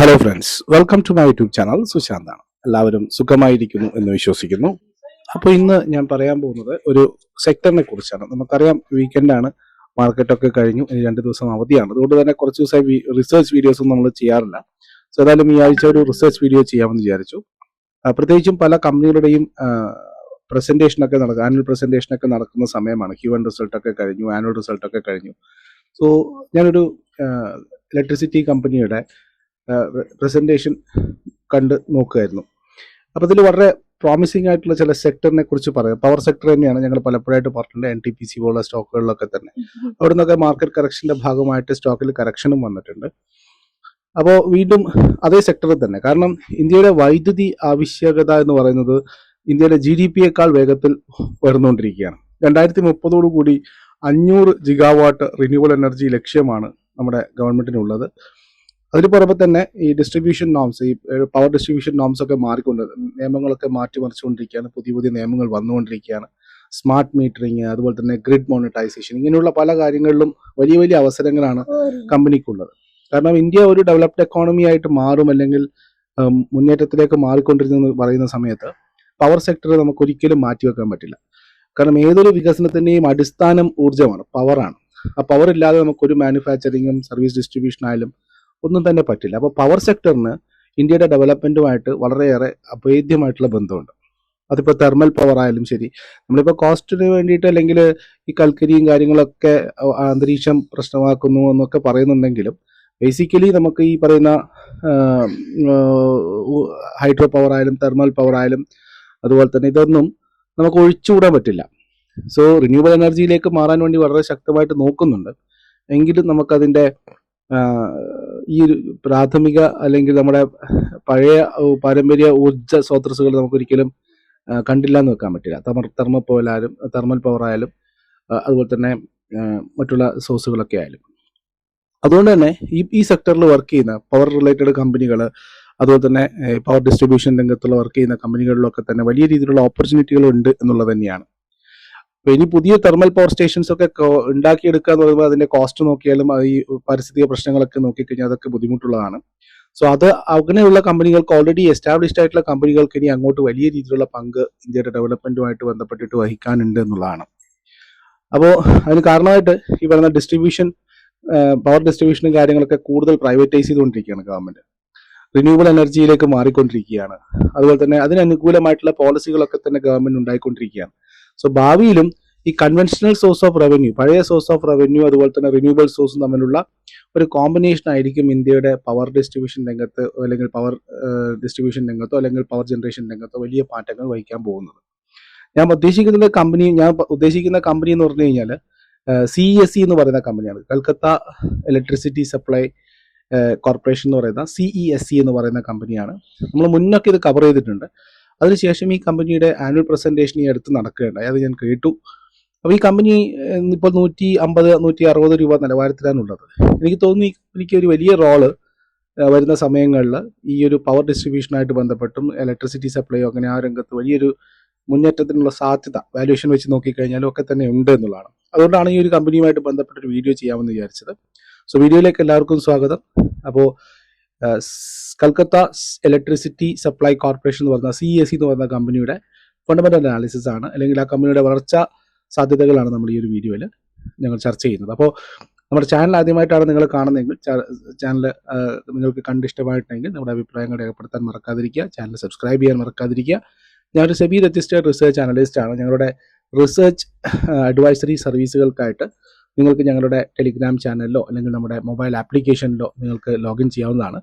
Hello friends welcome to my YouTube channel സുശാന്താണ് എല്ലാവരും സുഖമായിരിക്കുന്നു എന്ന് വിശ്വസിക്കുന്നു. അപ്പോൾ ഇന്ന് ഞാൻ പറയാൻ പോകുന്നത് ഒരു സെക്ടറിനെ കുറിച്ചാണ്. നമുക്കറിയാം വീക്കെൻഡാണ് മാർക്കറ്റൊക്കെ കഴിഞ്ഞു. ഇനി രണ്ട് ദിവസം അവധിയാണ്. അതുകൊണ്ട് തന്നെ കുറച്ച് ദിവസമായി റിസർച്ച് വീഡിയോസ് നമ്മൾ ചെയ്യാറില്ല. സോ ഏതായാലും ഈ ആഴ്ച ഒരു റിസർച്ച് വീഡിയോ ചെയ്യാമെന്ന് വിചാരിച്ചു. പ്രത്യേകിച്ചും പല കമ്പനികളുടെയും പ്രസന്റേഷനൊക്കെ നടക്കുക ആനുവൽ പ്രസന്റേഷനൊക്കെ നടക്കുന്ന സമയമാണ്. ക്യൂ ആൻഡ് റിസൾട്ട് ഒക്കെ കഴിഞ്ഞു ആനുവൽ റിസൾട്ടൊക്കെ കഴിഞ്ഞു. സോ ഞാനൊരു ഇലക്ട്രിസിറ്റി കമ്പനിയുടെ പ്രസന്റേഷൻ കണ്ട് നോക്കുമായിരുന്നു അപ്പോൾ ഇതിൽ വളരെ പ്രോമിസിംഗ് ആയിട്ടുള്ള ചില സെക്ടറിനെ കുറിച്ച് പറയാം. പവർ സെക്ടർ തന്നെയാണ് ഞങ്ങൾ പലപ്പോഴായിട്ട് പറഞ്ഞിട്ടുണ്ട്. എൻ ടി പി സി പോലുള്ള സ്റ്റോക്കുകളിലൊക്കെ തന്നെ. അവിടെ നിന്നൊക്കെ മാർക്കറ്റ് കറക്ഷന്റെ ഭാഗമായിട്ട് സ്റ്റോക്കിൽ കറക്ഷനും വന്നിട്ടുണ്ട്. അപ്പോൾ വീണ്ടും അതേ സെക്ടറിൽ തന്നെ. കാരണം ഇന്ത്യയുടെ വൈദ്യുതി ആവശ്യകത എന്ന് പറയുന്നത് ഇന്ത്യയുടെ ജി ഡി പിയേക്കാൾ വേഗത്തിൽ ഉയർന്നുകൊണ്ടിരിക്കുകയാണ്. രണ്ടായിരത്തി മുപ്പതോടുകൂടി അഞ്ഞൂറ് ജിഗാവാട്ട് റിന്യൂവൽ എനർജി ലക്ഷ്യമാണ് നമ്മുടെ ഗവൺമെന്റിനുള്ളത് അതിന് പുറമെ തന്നെ ഈ ഡിസ്ട്രിബ്യൂഷൻ നോംസ് ഈ പവർ ഡിസ്ട്രിബ്യൂഷൻ നോംസ് ഒക്കെ മാറിക്കൊണ്ട് നിയമങ്ങളൊക്കെ മാറ്റിമറിച്ചുകൊണ്ടിരിക്കുകയാണ് പുതിയ പുതിയ നിയമങ്ങൾ വന്നുകൊണ്ടിരിക്കുകയാണ്. സ്മാർട്ട് മീറ്ററിങ് അതുപോലെ തന്നെ ഗ്രിഡ് മോണിറ്റൈസേഷൻ ഇങ്ങനെയുള്ള പല കാര്യങ്ങളിലും വലിയ വലിയ അവസരങ്ങളാണ് കമ്പനിക്കുള്ളത്. കാരണം ഇന്ത്യ ഒരു ഡെവലപ്ഡ് എക്കോണമി ആയിട്ട് മാറും അല്ലെങ്കിൽ മുന്നേറ്റത്തിലേക്ക് മാറിക്കൊണ്ടിരുന്നെന്ന് പറയുന്ന സമയത്ത് പവർ സെക്ടർ നമുക്ക് ഒരിക്കലും മാറ്റിവെക്കാൻ പറ്റില്ല. കാരണം ഏതൊരു വികസനത്തിന്റെയും അടിസ്ഥാനം ഊർജമാണ് പവറാണ് ആ പവർ ഇല്ലാതെ നമുക്കൊരു മാനുഫാക്ചറിങ്ങും സർവീസ് ഡിസ്ട്രിബ്യൂഷൻ ആയാലും ഒന്നും തന്നെ പറ്റില്ല. അപ്പോൾ പവർ സെക്ടറിന് ഇന്ത്യയുടെ ഡെവലപ്മെന്റുമായിട്ട് വളരെയേറെ അഭേദ്യമായിട്ടുള്ള ബന്ധമുണ്ട്. അതിപ്പോൾ തെർമൽ പവർ ആയാലും ശരി. നമ്മളിപ്പോൾ കോസ്റ്റിന് വേണ്ടിയിട്ട് അല്ലെങ്കിൽ ഈ കൽക്കരിയും കാര്യങ്ങളൊക്കെ അന്തരീക്ഷം പ്രശ്നമാക്കുന്നു എന്നൊക്കെ പറയുന്നുണ്ടെങ്കിലും ബേസിക്കലി നമുക്ക് ഈ പറയുന്ന ഹൈഡ്രോ പവർ ആയാലും തെർമൽ പവർ ആയാലും അതുപോലെ തന്നെ ഇതൊന്നും നമുക്ക് ഒഴിച്ചുകൂടാൻ പറ്റില്ല. സോ റിന്യൂവൽ എനർജിയിലേക്ക് മാറാൻ വേണ്ടി വളരെ ശക്തമായിട്ട് നോക്കുന്നുണ്ട്. എങ്കിലും നമുക്കതിന്റെ ഈ പ്രാഥമിക അല്ലെങ്കിൽ നമ്മുടെ പഴയ പാരമ്പര്യ ഊർജ സ്രോതസ്സുകൾ നമുക്കൊരിക്കലും കണ്ടില്ല എന്ന് വെക്കാൻ പറ്റില്ല. തമർ തെർമ പോലായാലും ആയാലും തെർമൽ പവർ ആയാലും അതുപോലെ തന്നെ മറ്റുള്ള സോഴ്സുകളൊക്കെ ആയാലും. അതുകൊണ്ട് തന്നെ ഈ ഈ സെക്ടറിൽ വർക്ക് ചെയ്യുന്ന പവർ റിലേറ്റഡ് കമ്പനികൾ അതുപോലെ തന്നെ പവർ ഡിസ്ട്രിബ്യൂഷൻ രംഗത്തുള്ള വർക്ക് ചെയ്യുന്ന കമ്പനികളിലൊക്കെ തന്നെ വലിയ രീതിയിലുള്ള ഓപ്പർച്യൂണിറ്റികൾ ഉണ്ട് എന്നുള്ളത് തന്നെയാണ്. അപ്പൊ ഇനി പുതിയ തെർമൽ പവർ സ്റ്റേഷൻസ് ഒക്കെ ഉണ്ടാക്കിയെടുക്കുക എന്ന് പറയുമ്പോൾ അതിന്റെ കോസ്റ്റ് നോക്കിയാലും ഈ പാരിസ്ഥിതിക പ്രശ്നങ്ങളൊക്കെ നോക്കിക്കഴിഞ്ഞാൽ അതൊക്കെ ബുദ്ധിമുട്ടുള്ളതാണ്. സോ അത് അങ്ങനെയുള്ള കമ്പനികൾക്ക് ഓൾറെഡി എസ്റ്റാബ്ലിഷ്ഡ് ആയിട്ടുള്ള കമ്പനികൾക്ക് ഇനി അങ്ങോട്ട് വലിയ രീതിയിലുള്ള പങ്ക് ഇന്ത്യയുടെ ഡെവലപ്മെന്റുമായിട്ട് ബന്ധപ്പെട്ടിട്ട് വഹിക്കാനുണ്ട് എന്നുള്ളതാണ്. അപ്പോൾ അതിന് കാരണമായിട്ട് ഈ പറയുന്ന ഡിസ്ട്രിബ്യൂഷൻ പവർ ഡിസ്ട്രിബ്യൂഷനും കാര്യങ്ങളൊക്കെ കൂടുതൽ പ്രൈവറ്റൈസ് ചെയ്തുകൊണ്ടിരിക്കുകയാണ് ഗവൺമെന്റ് റിന്യൂവബിൾ എനർജിയിലേക്ക് മാറിക്കൊണ്ടിരിക്കുകയാണ്. അതുപോലെ തന്നെ അതിനനുകൂലമായിട്ടുള്ള പോളിസികളൊക്കെ തന്നെ ഗവൺമെന്റ് ഉണ്ടായിക്കൊണ്ടിരിക്കുകയാണ്. സോ ഭാവിയിലും ഈ കൺവെൻഷണൽ സോഴ്സ് ഓഫ് റവന്യൂ പഴയ സോഴ്സ് ഓഫ് റവന്യൂ അതുപോലെ തന്നെ റിന്യൂവൽ സോഴ്സും തമ്മിലുള്ള ഒരു കോമ്പിനേഷൻ ആയിരിക്കും ഇന്ത്യയുടെ പവർ ഡിസ്ട്രിബ്യൂഷൻ രംഗത്ത് അല്ലെങ്കിൽ പവർ ഡിസ്ട്രിബ്യൂഷൻ രംഗത്തോ അല്ലെങ്കിൽ പവർ ജനറേഷൻ രംഗത്തോ വലിയ മാറ്റങ്ങൾ വഹിക്കാൻ പോകുന്നത്. ഞാൻ ഉദ്ദേശിക്കുന്ന കമ്പനി ഞാൻ ഉദ്ദേശിക്കുന്ന കമ്പനി എന്ന് പറഞ്ഞു കഴിഞ്ഞാൽ സി എസ് സി എന്ന് പറയുന്ന കമ്പനിയാണ് കൽക്കത്ത ഇലക്ട്രിസിറ്റി സപ്ലൈ കോർപ്പറേഷൻ എന്ന് പറയുന്ന സി ഇ എസ് സി എന്ന് പറയുന്ന കമ്പനിയാണ് നമ്മൾ മുന്നൊക്കെ ഇത് കവർ ചെയ്തിട്ടുണ്ട്. അതിനുശേഷം ഈ കമ്പനിയുടെ ആനുവൽ പ്രസന്റേഷൻ ഈ അടുത്ത് നടക്കുകയുണ്ടായി. അത് ഞാൻ കേട്ടു. അപ്പോൾ ഈ കമ്പനി ഇപ്പോൾ നൂറ്റി അമ്പത് നൂറ്റി അറുപത് രൂപ നിലവാരത്തിലാണുള്ളത്. എനിക്ക് തോന്നുന്നു ഈ കമ്പനിക്ക് ഒരു വലിയ റോൾ വരുന്ന സമയങ്ങളിൽ ഈ ഒരു പവർ ഡിസ്ട്രിബ്യൂഷനായിട്ട് ബന്ധപ്പെട്ടും ഇലക്ട്രിസിറ്റി സപ്ലൈയോ അങ്ങനെ ആ രംഗത്ത് വലിയൊരു മുന്നേറ്റത്തിനുള്ള സാധ്യത വാല്യുവേഷൻ വെച്ച് നോക്കിക്കഴിഞ്ഞാലും ഒക്കെ തന്നെ ഉണ്ട് എന്നുള്ളതാണ്. അതുകൊണ്ടാണ് ഈ ഒരു കമ്പനിയുമായിട്ട് ബന്ധപ്പെട്ട ഒരു വീഡിയോ ചെയ്യാമെന്ന് വിചാരിച്ചത്. സോ വീഡിയോയിലേക്ക് എല്ലാവർക്കും സ്വാഗതം. അപ്പോൾ കൽക്കത്ത ഇലക്ട്രിസിറ്റി സപ്ലൈ കോർപ്പറേഷൻ എന്ന് പറയുന്ന സി എസ് സി എന്ന് പറയുന്ന കമ്പനിയുടെ ഫണ്ടമെന്റൽ അനാലിസിസ് ആണ്. അല്ലെങ്കിൽ ആ കമ്പനിയുടെ വളർച്ച സാധ്യതകളാണ് നമ്മൾ ഈ ഒരു വീഡിയോയിൽ ഞങ്ങൾ ചർച്ച ചെയ്യുന്നത്. അപ്പോൾ നമ്മുടെ ചാനൽ ആദ്യമായിട്ടാണ് നിങ്ങൾ കാണുന്നതെങ്കിൽ ചാനൽ നിങ്ങൾക്ക് കണ്ടിഷ്ടമായിട്ടുണ്ടെങ്കിൽ നമ്മുടെ അഭിപ്രായങ്ങൾ രേഖപ്പെടുത്താൻ മറക്കാതിരിക്കുക. ചാനൽ സബ്സ്ക്രൈബ് ചെയ്യാൻ മറക്കാതിരിക്കുക. ഞാനൊരു സെബി രജിസ്റ്റേഡ് റിസർച്ച് ആണ്. ഞങ്ങളുടെ റിസർച്ച് അഡ്വൈസറി സർവീസുകൾക്കായിട്ട് നിങ്ങൾക്ക് ഞങ്ങളുടെ ടെലിഗ്രാം ചാനലിലോ അല്ലെങ്കിൽ നമ്മുടെ മൊബൈൽ ആപ്ലിക്കേഷനിലോ നിങ്ങൾക്ക് ലോഗിൻ ചെയ്യാവുന്നതാണ്.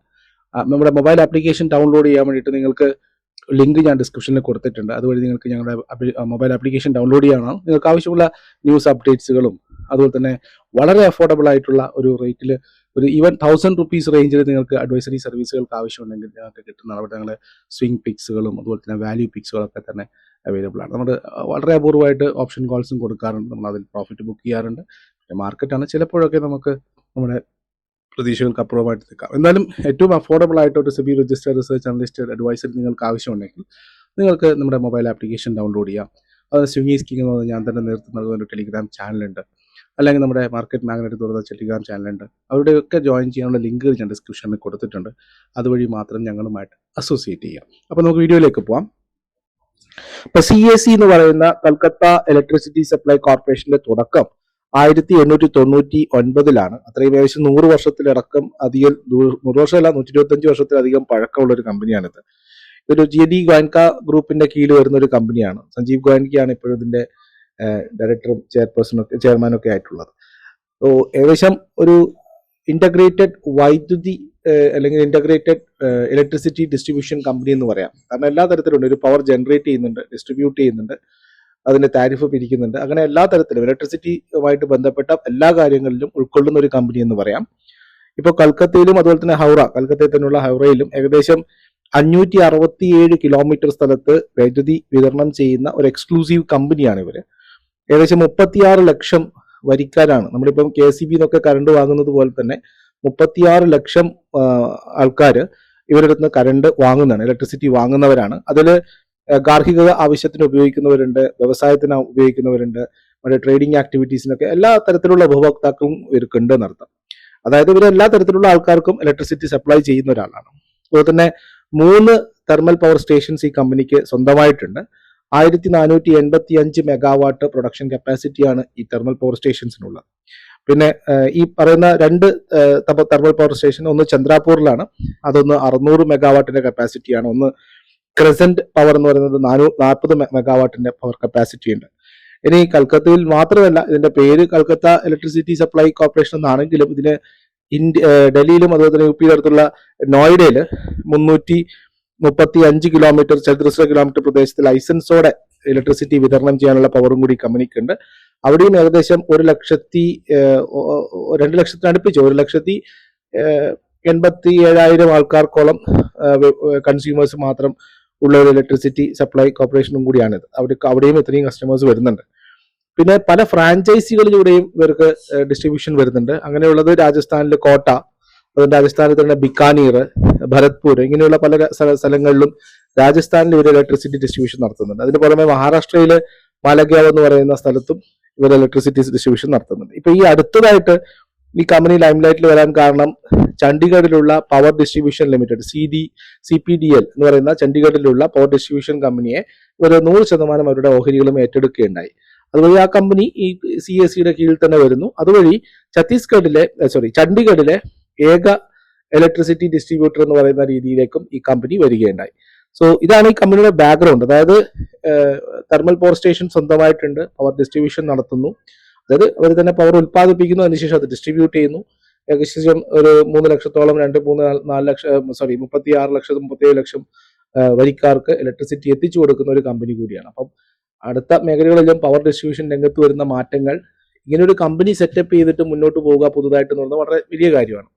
നമ്മുടെ മൊബൈൽ ആപ്ലിക്കേഷൻ ഡൗൺലോഡ് ചെയ്യാൻ വേണ്ടിയിട്ട് നിങ്ങൾക്ക് ലിങ്ക് ഞാൻ ഡിസ്ക്രിപ്ഷനിൽ കൊടുത്തിട്ടുണ്ട്. അതുവഴി നിങ്ങൾക്ക് ഞങ്ങളുടെ മൊബൈൽ ആപ്ലിക്കേഷൻ ഡൗൺലോഡ് ചെയ്യാനാണ് നിങ്ങൾക്ക് ആവശ്യമുള്ള ന്യൂസ് അപ്ഡേറ്റ്സുകളും അതുപോലെ തന്നെ വളരെ അഫോർഡബിൾ ആയിട്ടുള്ള ഒരു റേറ്റിൽ ഒരു ഈവൻ തൗസൻഡ് റുപ്പീസ് റേഞ്ചിൽ നിങ്ങൾക്ക് അഡ്വൈസറി സർവീസുകൾക്ക് ആവശ്യമുണ്ടെങ്കിൽ ഞങ്ങൾക്ക് കിട്ടുന്നതാണ് അവിടെ ഞങ്ങൾ സ്വിംഗ് പിക്സുകളും അതുപോലെ തന്നെ വാല്യൂ പിക്സുകളൊക്കെ തന്നെ അവൈലബിൾ ആണ്. നമ്മൾ വളരെ അപൂർവമായിട്ട് ഓപ്ഷൻ കോൾസും കൊടുക്കാറുണ്ട്. നമ്മൾ അതിൽ പ്രോഫിറ്റ് ബുക്ക് ചെയ്യാറുണ്ട് മാർക്കറ്റാണ് ചിലപ്പോഴൊക്കെ നമുക്ക് നമ്മുടെ പ്രതീക്ഷകൾക്ക് അപ്പുറമായിട്ട് നിൽക്കാം. എന്നാലും ഏറ്റവും അഫോർഡബിൾ ആയിട്ട് ഒരു SEBI register research analyst advisor നിങ്ങൾക്ക് ആവശ്യമുണ്ടെങ്കിൽ നിങ്ങൾക്ക് നമ്മുടെ മൊബൈൽ ആപ്ലിക്കേഷൻ ഡൗൺലോഡ് ചെയ്യാം. അത് സ്വിംഗി സ്കീം എന്ന് പറഞ്ഞാൽ ഞാൻ തന്നെ നേതൃത്വം നൽകുന്ന ഒരു ടെലിഗ്രാം ചാനലുണ്ട് അല്ലെങ്കിൽ നമ്മുടെ മാർക്കറ്റ് മാഗ്നറ്റ് തുറന്ന ടെലിഗ്രാം ചാനലുണ്ട് അവിടെയൊക്കെ ജോയിൻ ചെയ്യാനുള്ള ലിങ്കുകൾ ഞാൻ ഡിസ്ക്രിപ്ഷനിൽ കൊടുത്തിട്ടുണ്ട്. അതുവഴി മാത്രം ഞങ്ങളുമായിട്ട് അസോസിയേറ്റ് ചെയ്യാം. അപ്പോൾ നമുക്ക് വീഡിയോയിലേക്ക് പോവാം. ഇപ്പൊ സി എസ് സി എന്ന് പറയുന്ന കൽക്കത്ത ഇലക്ട്രിസിറ്റി സപ്ലൈ കോർപ്പറേഷന്റെ തുടക്കം ആയിരത്തി എണ്ണൂറ്റി തൊണ്ണൂറ്റി ഒൻപതിലാണ് അത്രയും ഏകദേശം നൂറ് വർഷത്തിലടക്കം അധികം നൂറ് വർഷമല്ല നൂറ്റി ഇരുപത്തഞ്ച് വർഷത്തിലധികം പഴക്കമുള്ള ഒരു കമ്പനിയാണിത്. ഇതൊരു ജി ഡി ഗോയൻക ഗ്രൂപ്പിന്റെ കീഴിൽ വരുന്ന ഒരു കമ്പനിയാണ്. സഞ്ജീവ് ഗോയൻകയാണ് ഇപ്പോഴും ഇതിന്റെ ഡയറക്ടറും ചെയർപേഴ്സണും ഒക്കെ ചെയർമാനും ഒക്കെ ആയിട്ടുള്ളത്. സോ ഏകദേശം ഒരു ഇന്റഗ്രേറ്റഡ് വൈദ്യുതി അല്ലെങ്കിൽ ഇന്റഗ്രേറ്റഡ് ഇലക്ട്രിസിറ്റി ഡിസ്ട്രിബ്യൂഷൻ കമ്പനി എന്ന് പറയാം. കാരണം എല്ലാ തരത്തിലുണ്ട്. ഒരു പവർ ജനറേറ്റ് ചെയ്യുന്നുണ്ട് ഡിസ്ട്രിബ്യൂട്ട് ചെയ്യുന്നുണ്ട്. അതിന്റെ താരിഫ് പിരിക്കുന്നുണ്ട്. അങ്ങനെ എല്ലാ തരത്തിലും ഇലക്ട്രിസിറ്റിയുമായിട്ട് ബന്ധപ്പെട്ട എല്ലാ കാര്യങ്ങളിലും ഉൾക്കൊള്ളുന്ന ഒരു കമ്പനി എന്ന് പറയാം. ഇപ്പോൾ കൽക്കത്തയിലും അതുപോലെ തന്നെ ഹൗറ കൽക്കത്തയിൽ തന്നെയുള്ള ഹൗറയിലും ഏകദേശം അഞ്ഞൂറ്റി അറുപത്തിയേഴ് കിലോമീറ്റർ സ്ഥലത്ത് വൈദ്യുതി വിതരണം ചെയ്യുന്ന ഒരു എക്സ്ക്ലൂസീവ് കമ്പനിയാണ് ഇവർ. ഏകദേശം മുപ്പത്തിയാറ് ലക്ഷം വരിക്കാരാണ്. നമ്മളിപ്പം കെ സി ബി എന്നൊക്കെ കറണ്ട് വാങ്ങുന്നത് പോലെ തന്നെ മുപ്പത്തിയാറ് ലക്ഷം ആൾക്കാർ ഇവരുടെ അടുത്ത് കറണ്ട് വാങ്ങുന്നതാണ് ഇലക്ട്രിസിറ്റി വാങ്ങുന്നവരാണ്. അതിൽ ഗാർഹിക ആവശ്യത്തിന് ഉപയോഗിക്കുന്നവരുണ്ട് വ്യവസായത്തിന് ഉപയോഗിക്കുന്നവരുണ്ട് മറ്റേ ട്രേഡിംഗ് ആക്ടിവിറ്റീസിനൊക്കെ എല്ലാ തരത്തിലുള്ള ഉപഭോക്താക്കളും ഇവർക്കുണ്ട് എന്നർത്ഥം. അതായത് ഇവർ എല്ലാ തരത്തിലുള്ള ആൾക്കാർക്കും ഇലക്ട്രിസിറ്റി സപ്ലൈ ചെയ്യുന്ന ഒരാളാണ്. അതുപോലെ തന്നെ മൂന്ന് തെർമൽ പവർ സ്റ്റേഷൻസ് ഈ കമ്പനിക്ക് സ്വന്തമായിട്ടുണ്ട്. ആയിരത്തി നാനൂറ്റി എൺപത്തി അഞ്ച് മെഗാവാട്ട് പ്രൊഡക്ഷൻ കപ്പാസിറ്റിയാണ് ഈ തെർമൽ പവർ സ്റ്റേഷൻസിനുള്ളത് പിന്നെ ഈ പറയുന്ന രണ്ട് തെർമൽ പവർ സ്റ്റേഷൻ ഒന്ന് ചന്ദ്രാപൂരിലാണ്. അതൊന്ന് അറുന്നൂറ് മെഗാവാട്ടിന്റെ കപ്പാസിറ്റിയാണ് ഒന്ന് ക്രസന്റ് പവർ എന്ന് പറയുന്നത് നാനൂ നാൽപ്പത് മെഗാവാട്ടിന്റെ പവർ കപ്പാസിറ്റി ഉണ്ട്. ഇനി കൽക്കത്തയിൽ മാത്രമല്ല ഇതിന്റെ പേര് കൽക്കത്ത ഇലക്ട്രിസിറ്റി സപ്ലൈ കോർപ്പറേഷൻ എന്നാണെങ്കിലും ഇതിന് ഇന്ത്യ ഡൽഹിയിലും അതുപോലെ തന്നെ യു പി അടുത്തുള്ള നോയിഡയിൽ മുന്നൂറ്റി മുപ്പത്തി അഞ്ച് കിലോമീറ്റർ ചതുരശ്ര കിലോമീറ്റർ പ്രദേശത്ത് ലൈസൻസോടെ ഇലക്ട്രിസിറ്റി വിതരണം ചെയ്യാനുള്ള പവറും കൂടി കമ്പനിക്കുണ്ട് അവിടെയും ഏകദേശം ഒരു ലക്ഷത്തി രണ്ടു ഒ- ഒ- രണ്ട് ലക്ഷത്തിന് അടുപ്പിച്ചു ഒരു ലക്ഷത്തി എൺപത്തി ഏഴായിരം ആൾക്കാർക്കോളം കൺസ്യൂമേഴ്സ് മാത്രം ഉള്ള ഒരു ഇലക്ട്രിസിറ്റി സപ്ലൈ കോർപ്പറേഷനും കൂടിയാണിത്. അവിടെ അവിടെയും ഇത്രയും കസ്റ്റമേഴ്സ് വരുന്നുണ്ട്. പിന്നെ പല ഫ്രാഞ്ചൈസികളിലൂടെയും ഇവർക്ക് ഡിസ്ട്രിബ്യൂഷൻ വരുന്നുണ്ട്. അങ്ങനെയുള്ളത് രാജസ്ഥാനിൽ കോട്ട അതുകൊണ്ട് രാജസ്ഥാനിൽ തന്നെ ബിക്കാനീർ ഭരത്പൂർ ഇങ്ങനെയുള്ള പല സ്ഥലങ്ങളിലും രാജസ്ഥാനിൽ ഇവർ ഇലക്ട്രിസിറ്റി ഡിസ്ട്രിബ്യൂഷൻ നടത്തുന്നുണ്ട്. അതിന് പുറമെ മഹാരാഷ്ട്രയിൽ മാലഗ്യാവ് എന്ന് പറയുന്ന സ്ഥലത്തും ഇവർ ഇലക്ട്രിസിറ്റി ഡിസ്ട്രിബ്യൂഷൻ നടത്തുന്നുണ്ട്. ഇപ്പൊ ഈ അടുത്തതായിട്ട് ഈ കമ്പനി ലൈംലൈറ്റിൽ വരാൻ കാരണം ചണ്ഡീഗഡിലുള്ള power distribution limited C D C P D L എന്ന് പറയുന്ന ചണ്ഡീഗഡിലുള്ള പവർ ഡിസ്ട്രിബ്യൂഷൻ കമ്പനിയെ ഇവർ നൂറ് ശതമാനം അവരുടെ ഓഹരികളും ഏറ്റെടുക്കുകയുണ്ടായി. അതുവഴി ആ കമ്പനി ഈ സി എസ് സിയുടെ കീഴിൽ തന്നെ വരുന്നു. അതുവഴി ഛത്തീസ്ഗഡിലെ സോറി ചണ്ഡീഗഡിലെ ഏക ഇലക്ട്രിസിറ്റി ഡിസ്ട്രിബ്യൂട്ടർ എന്ന് പറയുന്ന രീതിയിലേക്കും ഈ കമ്പനി വരികയുണ്ടായി. സോ ഇതാണ് ഈ കമ്പനിയുടെ ബാക്ക്ഗ്രൗണ്ട്. അതായത് തെർമൽ പവർ സ്റ്റേഷൻ സ്വന്തമായിട്ടുണ്ട് പവർ ഡിസ്ട്രിബ്യൂഷൻ നടത്തുന്നു. അതായത് അവർ തന്നെ പവർ ഉൽപ്പാദിപ്പിക്കുന്നു അതിനുശേഷം അത് ഡിസ്ട്രിബ്യൂട്ട് ചെയ്യുന്നു. ഏകദേശം ഒരു മൂന്ന് ലക്ഷത്തോളം രണ്ട് മൂന്ന് നാല് ലക്ഷം സോറി മുപ്പത്തി ആറ് ലക്ഷം മുപ്പത്തി ലക്ഷം വരിക്കാർക്ക് ഇലക്ട്രിസിറ്റി എത്തിച്ചു കൊടുക്കുന്ന ഒരു കമ്പനി കൂടിയാണ്. അപ്പം അടുത്ത മേഖലകളിലും പവർ ഡിസ്ട്രിബ്യൂഷൻ രംഗത്ത് വരുന്ന മാറ്റങ്ങൾ ഇങ്ങനെ ഒരു കമ്പനി സെറ്റപ്പ് ചെയ്തിട്ട് മുന്നോട്ട് പോവുക പുതുതായിട്ട് എന്ന് പറയുന്നത് വളരെ വലിയ കാര്യമാണ്.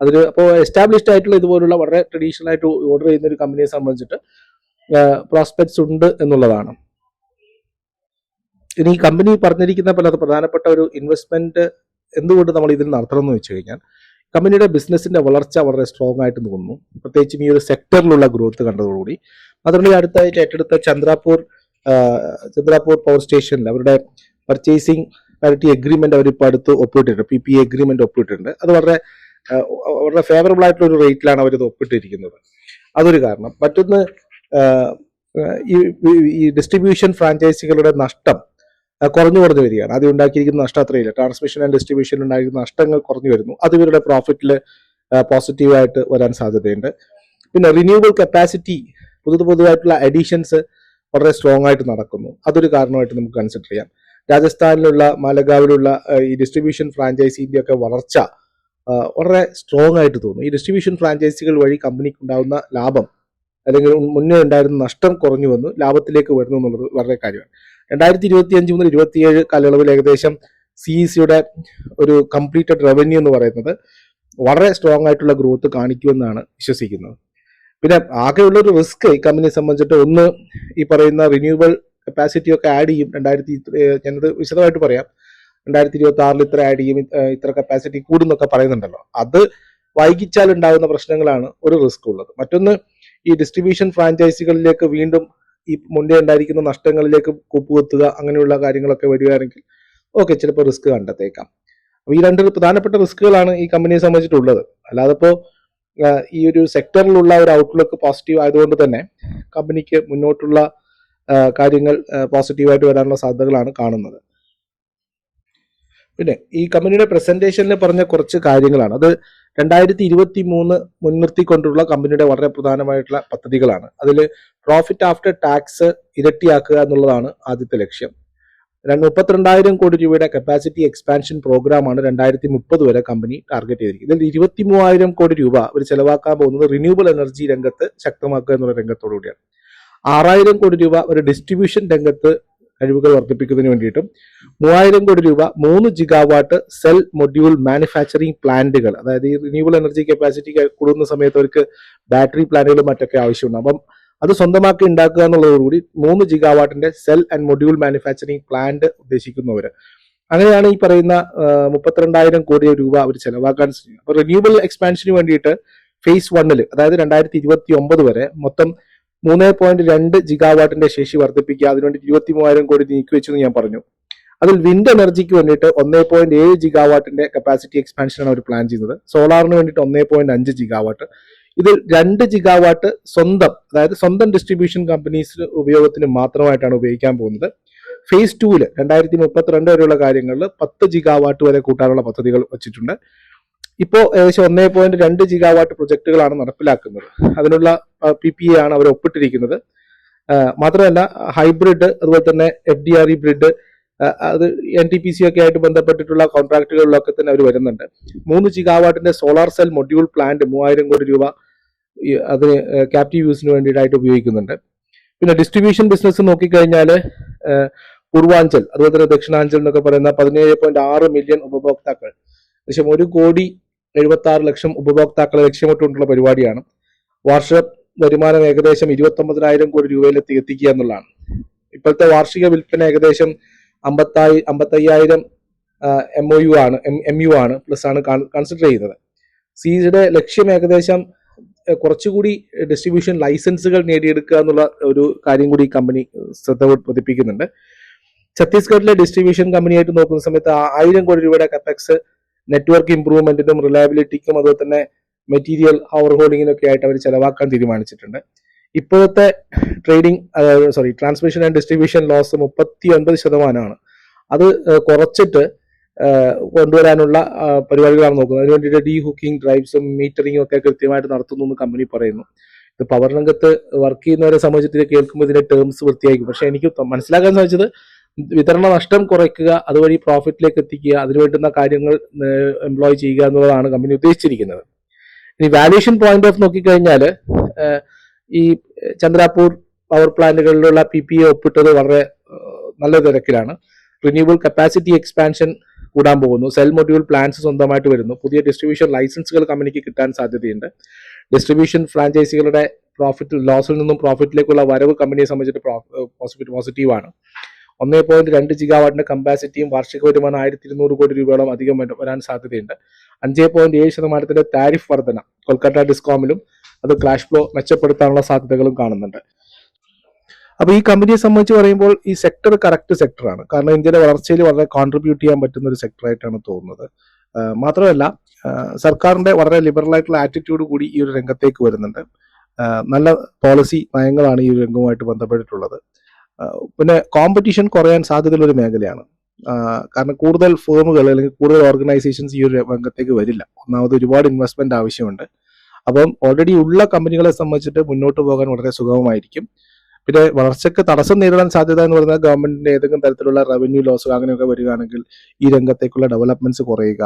അതിൽ അപ്പോൾ എസ്റ്റാബ്ലിഷ്ഡ് ആയിട്ടുള്ള ഇതുപോലുള്ള വളരെ ട്രഡീഷണൽ ആയിട്ട് ഓർഡർ ചെയ്യുന്ന ഒരു കമ്പനിയെ സംബന്ധിച്ചിട്ട് പ്രോസ്പെക്ട്സ് ഉണ്ട് എന്നുള്ളതാണ്. ഇനി കമ്പനി പറഞ്ഞിരിക്കുന്ന പോലെ പല പ്രധാനപ്പെട്ട ഒരു ഇൻവെസ്റ്റ്മെന്റ് എന്തുകൊണ്ട് നമ്മൾ ഇതിൽ നടത്തണം എന്ന് വെച്ച് കഴിഞ്ഞാൽ കമ്പനിയുടെ ബിസിനസിന്റെ വളർച്ച വളരെ സ്ട്രോങ് ആയിട്ട് തോന്നുന്നു പ്രത്യേകിച്ചും ഈ ഒരു സെക്ടറിലുള്ള ഗ്രോത്ത് കണ്ടതോടുകൂടി. അതുകൊണ്ട് അടുത്തായിട്ട് ഏറ്റെടുത്ത ചന്ദ്രാപൂർ ചന്ദ്രാപൂർ പവർ സ്റ്റേഷനിൽ അവരുടെ പർച്ചേസിംഗ് പാരിറ്റി എഗ്രിമെന്റ് അവരിപ്പോൾ അടുത്ത് ഒപ്പിട്ടിട്ടുണ്ട്. പി പി എഗ്രിമെന്റ് ഒപ്പിട്ടിട്ടുണ്ട്. അത് വളരെ വളരെ ഫേവറബിൾ ആയിട്ടുള്ള ഒരു റേറ്റിലാണ് അവരിത് ഒപ്പിട്ടിരിക്കുന്നത്. അതൊരു കാരണം. മറ്റൊന്ന് ഈ ഡിസ്ട്രിബ്യൂഷൻ ഫ്രാഞ്ചൈസികളുടെ നഷ്ടം കുറഞ്ഞു കുറഞ്ഞു വരികയാണ്. ആദ്യം ഉണ്ടാക്കിയിരിക്കുന്ന നഷ്ടം അത്രയില്ല. ട്രാൻസ്മിഷൻ ആൻഡ് ഡിസ്ട്രിബ്യൂഷൻ ഉണ്ടായിരുന്ന നഷ്ടങ്ങൾ കുറഞ്ഞു വരുന്നു. അത് ഇവരുടെ പ്രോഫിറ്റിൽ പോസിറ്റീവായിട്ട് വരാൻ സാധ്യതയുണ്ട്. പിന്നെ റിന്യൂവൽ കപ്പാസിറ്റി പുതു പുതുതായിട്ടുള്ള അഡീഷൻസ് വളരെ സ്ട്രോങ് ആയിട്ട് നടക്കുന്നു. അതൊരു കാരണമായിട്ട് നമുക്ക് കൺസിഡർ ചെയ്യാം. രാജസ്ഥാനിലുള്ള മലഗാവിലുള്ള ഈ ഡിസ്ട്രിബ്യൂഷൻ ഫ്രാഞ്ചൈസിന്റെ ഒക്കെ വളർച്ച വളരെ സ്ട്രോങ് ആയിട്ട് തോന്നുന്നു. ഈ ഡിസ്ട്രിബ്യൂഷൻ ഫ്രാഞ്ചൈസികൾ വഴി കമ്പനിക്ക് ഉണ്ടാകുന്ന ലാഭം അല്ലെങ്കിൽ മുന്നേ ഉണ്ടായിരുന്ന നഷ്ടം കുറഞ്ഞു വന്നു ലാഭത്തിലേക്ക് വരുന്നു എന്നുള്ളത് വളരെ കാര്യമാണ്. രണ്ടായിരത്തി ഇരുപത്തി അഞ്ച് മുതൽ ഇരുപത്തിയേഴ് കാലയളവിൽ ഏകദേശം സി സിയുടെ ഒരു കംപ്ലീറ്റഡ് റവന്യൂ എന്ന് പറയുന്നത് വളരെ സ്ട്രോങ് ആയിട്ടുള്ള ഗ്രോത്ത് കാണിക്കുമെന്നാണ് വിശ്വസിക്കുന്നത്. പിന്നെ ആകെയുള്ള ഒരു റിസ്ക് ഈ കമ്പനിയെ സംബന്ധിച്ചിട്ട് ഒന്ന് ഈ പറയുന്ന റിന്യൂവൽ കപ്പാസിറ്റി ഒക്കെ ആഡ് ചെയ്യും. രണ്ടായിരത്തി ഞാനത് വിശദമായിട്ട് പറയാം. രണ്ടായിരത്തി ഇരുപത്തി ആറിൽ ഇത്ര ആഡ് ചെയ്യും ഇത്ര കപ്പാസിറ്റി കൂടുന്നൊക്കെ പറയുന്നുണ്ടല്ലോ. അത് വൈകിച്ചാൽ ഉണ്ടാകുന്ന പ്രശ്നങ്ങളാണ് ഒരു റിസ്ക് ഉള്ളത്. മറ്റൊന്ന് ഈ ഡിസ്ട്രിബ്യൂഷൻ ഫ്രാഞ്ചൈസികളിലേക്ക് വീണ്ടും ഈ മുന്നേ ഉണ്ടായിരിക്കുന്ന നഷ്ടങ്ങളിലേക്ക് കുപ്പുകുത്തുക അങ്ങനെയുള്ള കാര്യങ്ങളൊക്കെ വരികയാണെങ്കിൽ ഓക്കെ ചിലപ്പോൾ റിസ്ക് കണ്ടെത്തേക്കാം. അപ്പോൾ ഈ രണ്ട് പ്രധാനപ്പെട്ട റിസ്കുകളാണ് ഈ കമ്പനിയെ സംബന്ധിച്ചിട്ടുള്ളത്. അല്ലാതെ ഇപ്പോൾ ഈ ഒരു സെക്ടറിലുള്ള ഒരു ഔട്ട്ലുക്ക് പോസിറ്റീവ് ആയതുകൊണ്ട് തന്നെ കമ്പനിക്ക് മുന്നോട്ടുള്ള കാര്യങ്ങൾ പോസിറ്റീവായിട്ട് വരാനുള്ള സാധ്യതകളാണ് കാണുന്നത്. പിന്നെ ഈ കമ്പനിയുടെ പ്രസന്റേഷനിൽ പറഞ്ഞ കുറച്ച് കാര്യങ്ങളാണ്. അത് രണ്ടായിരത്തി ഇരുപത്തി മൂന്ന് മുൻനിർത്തിക്കൊണ്ടുള്ള കമ്പനിയുടെ വളരെ പ്രധാനമായിട്ടുള്ള പദ്ധതികളാണ്. അതിൽ പ്രോഫിറ്റ് ആഫ്റ്റർ ടാക്സ് ഇരട്ടിയാക്കുക എന്നുള്ളതാണ് ആദ്യത്തെ ലക്ഷ്യം. രണ്ട് മുപ്പത്തിരണ്ടായിരം കോടി രൂപയുടെ കപ്പാസിറ്റി എക്സ്പാൻഷൻ പ്രോഗ്രാമാണ് രണ്ടായിരത്തി മുപ്പത് വരെ കമ്പനി ടാർഗറ്റ് ചെയ്തിരിക്കുന്നത്. ഇതിൽ ഇരുപത്തി മൂവായിരം കോടി രൂപ അവർ ചെലവാക്കാൻ പോകുന്നത് റിന്യൂവബിൾ എനർജി രംഗത്ത് ശക്തമാക്കുക എന്നുള്ള രംഗത്തോടു കൂടിയാണ് ആറായിരം കോടി രൂപ ഒരു ഡിസ്ട്രിബ്യൂഷൻ രംഗത്ത് കഴിവുകൾ വർദ്ധിപ്പിക്കുന്നതിന് വേണ്ടിയിട്ടും മൂവായിരം കോടി രൂപ മൂന്ന് ജിഗാവാട്ട് സെൽ മൊഡ്യൂൾ മാനുഫാക്ചറിംഗ് പ്ലാന്റുകൾ അതായത് ഈ റിന്യൂവൽ എനർജി കപ്പാസിറ്റി കൂടുന്ന സമയത്ത് അവർക്ക് ബാറ്ററി പ്ലാന്റുകളും മറ്റൊക്കെ ആവശ്യമുണ്ട്. അപ്പം അത് സ്വന്തമാക്കി ഉണ്ടാക്കുക എന്നുള്ളതോടുകൂടി മൂന്ന് ജിഗാവാട്ടിന്റെ cell and module manufacturing plant ഉദ്ദേശിക്കുന്നവർ. അങ്ങനെയാണ് ഈ പറയുന്ന മുപ്പത്തിരണ്ടായിരം കോടി രൂപ അവർ ചെലവാക്കാൻ ശ്രമിക്കുന്നത്. അപ്പൊ റിന്യൂവൽ എക്സ്പാൻഷന് വേണ്ടിയിട്ട് ഫേസ് വണ്ണിൽ അതായത് രണ്ടായിരത്തി ഇരുപത്തി ഒമ്പത് വരെ മൊത്തം മൂന്ന് പോയിന്റ് രണ്ട് ജിഗാവാട്ടിന്റെ ശേഷി വർദ്ധിപ്പിക്കുക. അതിനുവേണ്ടി ഇരുപത്തി മൂവായിരം കോടി നീക്കിവെച്ചു എന്ന് ഞാൻ പറഞ്ഞു. അതിൽ വിൻഡ് എനർജിക്ക് വേണ്ടിയിട്ട് ഒന്നേ പോയിന്റ് ഏഴ് ജിഗാവാട്ടിന്റെ കപ്പാസിറ്റി എക്സ്പാൻഷനാണ് അവർ പ്ലാൻ ചെയ്യുന്നത്. സോളാറിന് വേണ്ടിയിട്ട് ഒന്നേ പോയിന്റ് അഞ്ച് ജിഗാവാട്ട് ഇതിൽ രണ്ട് ജിഗാവാട്ട് സ്വന്തം അതായത് സ്വന്തം ഡിസ്ട്രിബ്യൂഷൻ കമ്പനീസ് ഉപയോഗത്തിന് മാത്രമായിട്ടാണ് ഉപയോഗിക്കാൻ പോകുന്നത്. ഫേസ് ടുവിൽ രണ്ടായിരത്തി മുപ്പത്തിരണ്ട് വരെയുള്ള കാര്യങ്ങളിൽ പത്ത് ജിഗാവാട്ട് വരെ കൂട്ടാനുള്ള പദ്ധതികൾ വെച്ചിട്ടുണ്ട്. ഇപ്പോൾ ഏകദേശം ഒന്നേ പോയിന്റ് രണ്ട് ജിഗാവാട്ട് പ്രൊജക്ടുകളാണ് നടപ്പിലാക്കുന്നത്. അതിനുള്ള പി പി എ ആണ് അവർ ഒപ്പിട്ടിരിക്കുന്നത്. മാത്രമല്ല ഹൈബ്രിഡ് അതുപോലെ തന്നെ എഫ് ഡി ആർ ഇ ബ്രിഡ് അത് എൻ ടി പി സി ഒക്കെ ആയിട്ട് ബന്ധപ്പെട്ടിട്ടുള്ള കോൺട്രാക്ടുകളിലൊക്കെ തന്നെ അവർ വരുന്നുണ്ട്. മൂന്ന് ജിഗാവാട്ടിന്റെ സോളാർ സെൽ മൊഡ്യൂൾ പ്ലാന്റ് മൂവായിരം കോടി രൂപ അതിന് ക്യാപ്റ്റീവ് യൂസിന് വേണ്ടിയിട്ടായിട്ട് ഉപയോഗിക്കുന്നുണ്ട്. പിന്നെ ഡിസ്ട്രിബ്യൂഷൻ ബിസിനസ് നോക്കിക്കഴിഞ്ഞാൽ പൂർവാഞ്ചൽ അതുപോലെ തന്നെ ദക്ഷിണാഞ്ചൽ എന്നൊക്കെ പറയുന്ന പതിനേഴ് പോയിന്റ് ആറ് മില്യൺ ഉപഭോക്താക്കൾ. ഏകദേശം ഒരു കോടി എഴുപത്തി ആറ് ലക്ഷം ഉപഭോക്താക്കളെ ലക്ഷ്യമിട്ടുകൊണ്ടുള്ള പരിപാടിയാണ്. വാർഷിക വരുമാനം ഏകദേശം ഇരുപത്തി ഒമ്പതിനായിരം കോടി രൂപയിലെത്തി എത്തിക്കുക എന്നുള്ളതാണ്. ഇപ്പോഴത്തെ വാർഷിക വിൽപ്പന ഏകദേശം അമ്പത്തായി അമ്പത്തയ്യായിരം എം ഒ യു ആണ് എം എം യു ആണ് പ്ലസ് ആണ് കൺസിഡർ ചെയ്യുന്നത്. സിയുടെ ലക്ഷ്യം ഏകദേശം കുറച്ചുകൂടി ഡിസ്ട്രിബ്യൂഷൻ ലൈസൻസുകൾ നേടിയെടുക്കുക എന്നുള്ള ഒരു കാര്യം കൂടി കമ്പനി ശ്രദ്ധ പതിപ്പിക്കുന്നുണ്ട് ഛത്തീസ്ഗഡിലെ ഡിസ്ട്രിബ്യൂഷൻ കമ്പനിയായിട്ട് നോക്കുന്ന സമയത്ത് ആയിരം കോടി രൂപയുടെ കപ്പെക്സ് നെറ്റ്വർക്ക് ഇംപ്രൂവ്മെന്റിനും റിലയബിലിറ്റിക്കും അതുപോലെ തന്നെ മെറ്റീരിയൽ ഹവർ ഹോൾഡിങ്ങിനൊക്കെ ആയിട്ട് അവർ ചെലവാക്കാൻ തീരുമാനിച്ചിട്ടുണ്ട്. ഇപ്പോഴത്തെ trading sorry transmission and distribution loss മുപ്പത്തി ഒൻപത് ശതമാനമാണ്. അത് കുറച്ചിട്ട് കൊണ്ടുവരാനുള്ള പരിപാടികളാണ് നോക്കുന്നത്. അതിനുവേണ്ടി വേണ്ടിയിട്ട് ഡീ ഹുക്കിംഗ് ഡ്രൈവ്സും മീറ്ററിംഗും ഒക്കെ കൃത്യമായിട്ട് നടത്തുന്നു എന്ന് കമ്പനി പറയുന്നു. ഇത് പവർ രംഗത്ത് വർക്ക് ചെയ്യുന്നവരെ സംബന്ധിച്ചിട്ട് കേൾക്കുമ്പോൾ ഇതിന്റെ ടേംസ് വൃത്തിയായിരിക്കും. പക്ഷെ എനിക്ക് മനസ്സിലാക്കാൻ സാധിച്ചത് വിതരണ നഷ്ടം കുറയ്ക്കുക അതുവഴി പ്രോഫിറ്റിലേക്ക് എത്തിക്കുക അതിന് വേണ്ടുന്ന കാര്യങ്ങൾ എംപ്ലോയ് ചെയ്യുക എന്നുള്ളതാണ് കമ്പനി ഉദ്ദേശിച്ചിരിക്കുന്നത്. ഇനി വാല്യൂഷൻ പോയിന്റ് ഓഫ് നോക്കിക്കഴിഞ്ഞാൽ ഈ ചന്ദ്രാപൂർ പവർ പ്ലാന്റുകളിലുള്ള പി പി എ ഒപ്പിട്ടത് വളരെ നല്ല തിരക്കിലാണ്. റിന്യൂവൽ കപ്പാസിറ്റി എക്സ്പാൻഷൻ കൂടാൻ പോകുന്നു. സെൽ മൊഡ്യൂൾ പ്ലാൻസ് സ്വന്തമായിട്ട് വരുന്നു. പുതിയ ഡിസ്ട്രിബ്യൂഷൻ ലൈസൻസുകൾ കമ്പനിക്ക് കിട്ടാൻ സാധ്യതയുണ്ട്. ഡിസ്ട്രിബ്യൂഷൻ ഫ്രാഞ്ചൈസികളുടെ പ്രോഫിറ്റ് ലോസിൽ നിന്നും പ്രോഫിറ്റിലേക്കുള്ള വരവ് കമ്പനിയെ സംബന്ധിച്ചിട്ട് പോസിറ്റീവ് ആണ്. ഒന്നേ പോയിന്റ് രണ്ട് ജിഗാവാട്ടിന്റെ കമ്പാസിറ്റിയും വാർഷിക വരുമാനം ആയിരത്തി ഇരുന്നൂറ് കോടി രൂപയോളം അധികം വരാൻ സാധ്യതയുണ്ട്. അഞ്ചേ പോയിന്റ് ഏഴ് ശതമാനത്തിന്റെ താരിഫ് വർധന കൊൽക്കത്ത ഡിസ്കോമിലും അത് ക്ലാഷ് ഫ്ലോ മെച്ചപ്പെടുത്താനുള്ള സാധ്യതകളും കാണുന്നുണ്ട്. അപ്പൊ ഈ കമ്പനിയെ സംബന്ധിച്ച് പറയുമ്പോൾ ഈ സെക്ടർ കറക്റ്റ് സെക്ടറാണ് കാരണം ഇന്ത്യയുടെ വളർച്ചയിൽ വളരെ കോൺട്രിബ്യൂട്ട് ചെയ്യാൻ പറ്റുന്ന ഒരു സെക്ടർ ആയിട്ടാണ് തോന്നുന്നത്. മാത്രമല്ല സർക്കാരിന്റെ വളരെ ലിബറൽ ആയിട്ടുള്ള ആറ്റിറ്റ്യൂഡ് കൂടി ഈ ഒരു രംഗത്തേക്ക് വരുന്നുണ്ട്. നല്ല പോളിസി നയങ്ങളാണ് ഈ രംഗവുമായിട്ട് ബന്ധപ്പെട്ടിട്ടുള്ളത്. പിന്നെ കോമ്പറ്റീഷൻ കുറയാൻ സാധ്യതയുള്ള ഒരു മേഖലയാണ് കാരണം കൂടുതൽ ഫേമുകൾ അല്ലെങ്കിൽ കൂടുതൽ ഓർഗനൈസേഷൻസ് ഈ ഒരു രംഗത്തേക്ക് വരില്ല. ഒന്നാമത് ഒരുപാട് ഇൻവെസ്റ്റ്മെന്റ് ആവശ്യമുണ്ട്. അപ്പം ഓൾറെഡി ഉള്ള കമ്പനികളെ സംബന്ധിച്ചിട്ട് മുന്നോട്ട് പോകാൻ വളരെ സുഗമമായിരിക്കും. പിന്നെ വളർച്ചയ്ക്ക് തടസ്സം നേരിടാൻ സാധ്യത എന്ന് പറയുന്നത് ഗവൺമെന്റിന്റെ ഏതെങ്കിലും തരത്തിലുള്ള റവന്യൂ ലോസ് അങ്ങനെയൊക്കെ വരികയാണെങ്കിൽ ഈ രംഗത്തേക്കുള്ള ഡെവലപ്മെന്റ്സ് കുറയുക.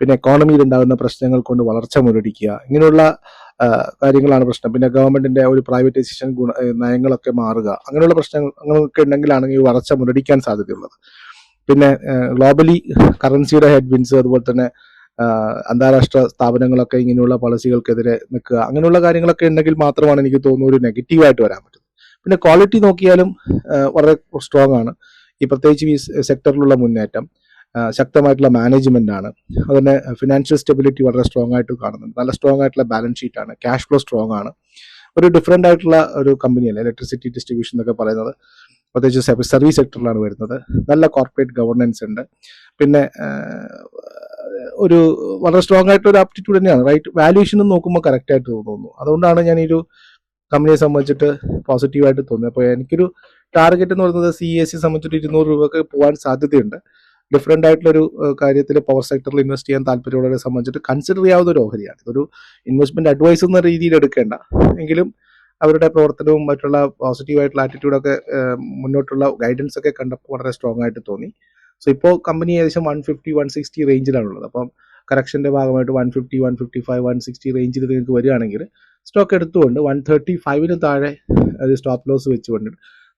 പിന്നെ എക്കോണമിയിൽ ഉണ്ടാകുന്ന പ്രശ്നങ്ങൾ കൊണ്ട് വളർച്ച മുരടിക്കുക. ഇങ്ങനെയുള്ള കാര്യങ്ങളാണ് പ്രശ്നം. പിന്നെ ഗവൺമെന്റിന്റെ ഒരു പ്രൈവറ്റൈസേഷൻ ഗുണ നയങ്ങളൊക്കെ മാറുക. അങ്ങനെയുള്ള പ്രശ്നങ്ങൾ അങ്ങനെയൊക്കെ ഉണ്ടെങ്കിലാണ് ഈ വളർച്ച മുരടിക്കാൻ സാധ്യതയുള്ളത്. പിന്നെ ഗ്ലോബലി കറൻസിയുടെ ഹെഡ്വിൻസ് അതുപോലെ തന്നെ അന്താരാഷ്ട്ര സ്ഥാപനങ്ങളൊക്കെ ഇങ്ങനെയുള്ള പോളിസികൾക്കെതിരെ നിൽക്കുക അങ്ങനെയുള്ള കാര്യങ്ങളൊക്കെ ഉണ്ടെങ്കിൽ മാത്രമാണ് എനിക്ക് തോന്നുന്നു ഒരു നെഗറ്റീവായിട്ട് വരാൻ പറ്റുന്നത്. പിന്നെ ക്വാളിറ്റി നോക്കിയാലും വളരെ സ്ട്രോങ് ആണ്. ഈ പ്രത്യേകിച്ച് ഈ സെക്ടറിലുള്ള മുന്നേറ്റം. ശക്തമായിട്ടുള്ള മാനേജ്മെന്റ് ആണ് അതുപോലെ ഫിനാൻഷ്യൽ സ്റ്റെബിലിറ്റി വളരെ സ്ട്രോങ് ആയിട്ട് കാണുന്നുണ്ട്. നല്ല സ്ട്രോങ് ആയിട്ടുള്ള ബാലൻസ് ഷീറ്റ് ആണ്. ക്യാഷ് ഫ്ലോ സ്ട്രോങ് ആണ്. ഒരു ഡിഫറെന്റ് ആയിട്ടുള്ള ഒരു കമ്പനിയല്ലേ ഇലക്ട്രിസിറ്റി ഡിസ്ട്രിബ്യൂഷൻ എന്നൊക്കെ പറയുന്നത്. പ്രത്യേകിച്ച് സർവീസ് സെക്ടറിലാണ് വരുന്നത്. നല്ല കോർപ്പറേറ്റ് ഗവർണൻസ് ഉണ്ട്. പിന്നെ ഒരു വളരെ സ്ട്രോങ് ആയിട്ടൊരു ആപ്റ്റിറ്റ്യൂഡ് തന്നെയാണ്. റൈറ്റ് വാല്യൂഷനും നോക്കുമ്പോൾ കറക്റ്റ് ആയിട്ട് തോന്നുന്നു. അതുകൊണ്ടാണ് ഞാൻ ഈ ഒരു കമ്പനിയെ സംബന്ധിച്ചിട്ട് പോസിറ്റീവായിട്ട് തോന്നുന്നത് അപ്പോൾ എനിക്കൊരു ടാർഗറ്റ് എന്ന് പറയുന്നത് സി എസ് സി സംബന്ധിച്ചിട്ട് ഇരുന്നൂറ് രൂപക്ക് പോകാൻ സാധ്യതയുണ്ട്. ഡിഫറെന്റ് ആയിട്ടുള്ളൊരു കാര്യത്തിൽ പവർ സെക്ടറിൽ ഇൻവെസ്റ്റ് ചെയ്യാൻ താല്പര്യമുള്ളവരെ സംബന്ധിച്ചിട്ട് കൺസിഡർ ചെയ്യാവുന്ന ഒരു ഓഹരിയാണ്. ഇതൊരു ഇൻവെസ്റ്റ്മെന്റ് അഡ്വൈസ് എന്ന രീതിയിൽ എടുക്കേണ്ട. എങ്കിലും അവരുടെ പ്രവർത്തനവും മറ്റുള്ള പോസിറ്റീവ് പോസിറ്റീവായിട്ടുള്ള ആറ്റിറ്റ്യൂഡൊക്കെ മുന്നോട്ടുള്ള ഗൈഡൻസ് ഒക്കെ കണ്ടപ്പോൾ വളരെ സ്ട്രോങ് ആയിട്ട് തോന്നി. സോ ഇപ്പോൾ കമ്പനി ഏകദേശം വൺ ഫിഫ്റ്റി വൺ സിക്സ്റ്റി റേഞ്ചിലാണുള്ളത് അപ്പം കറക്ഷന്റെ ഭാഗമായിട്ട് one fifty one fifty five one sixty റേഞ്ചിൽ നിങ്ങൾക്ക് വരികയാണെങ്കിൽ സ്റ്റോക്ക് എടുത്തുകൊണ്ട് വൺ തേർട്ടി ഫൈവിന് താഴെ ഒരു സ്റ്റോപ്പ് ലോസ് വെച്ചുകൊണ്ട്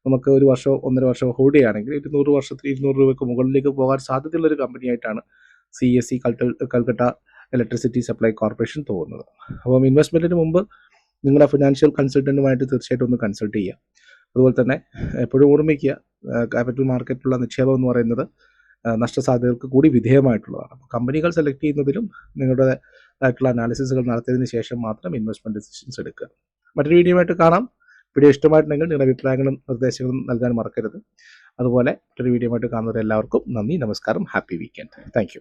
നമുക്ക് ഒരു വർഷമോ ഒന്നര വർഷമോ ഹോൾഡ് ചെയ്യുകയാണെങ്കിൽ ഇരുന്നൂറ് വർഷത്തിൽ ഇരുന്നൂറ് രൂപയ്ക്ക് മുകളിലേക്ക് പോകാൻ സാധ്യതയുള്ള ഒരു കമ്പനിയായിട്ടാണ് സി എസ് സി കൽക്കൽ കൽക്കട്ട ഇലക്ട്രിസിറ്റി സപ്ലൈ കോർപ്പറേഷൻ തോന്നുന്നത്. അപ്പം ഇൻവെസ്റ്റ്മെന്റിന് മുമ്പ് നിങ്ങളുടെ ഫിനാൻഷ്യൽ കൺസൾട്ടന്റുമായിട്ട് തീർച്ചയായിട്ടും ഒന്ന് കൺസൾട്ട് ചെയ്യുക. അതുപോലെ തന്നെ എപ്പോഴും ഓർമ്മിക്കുക ക്യാപിറ്റൽ മാർക്കറ്റിലുള്ള നിക്ഷേപം എന്ന് പറയുന്നത് നഷ്ടസാധ്യതകൾക്ക് കൂടി വിധേയമായിട്ടുള്ളതാണ്. അപ്പോൾ കമ്പനികൾ സെലക്ട് ചെയ്യുന്നതിലും നിങ്ങളുടെ ആയിട്ടുള്ള അനാലിസിസുകൾ നടത്തിയതിന് ശേഷം മാത്രം ഇൻവെസ്റ്റ്മെന്റ് ഡിസിഷൻസ് എടുക്കുക. മറ്റൊരു വീഡിയോ ആയിട്ട് കാണാം. വീഡിയോ ഇഷ്ടമായിട്ടുണ്ടെങ്കിൽ നിങ്ങളുടെ അഭിപ്രായങ്ങളും നിർദ്ദേശങ്ങളും നൽകാൻ മറക്കരുത്. അതുപോലെ മറ്റൊരു വീഡിയോ ആയിട്ട് കാണുന്നവരെല്ലാവർക്കും നന്ദി നമസ്കാരം ഹാപ്പി വീക്കെൻഡ്. താങ്ക്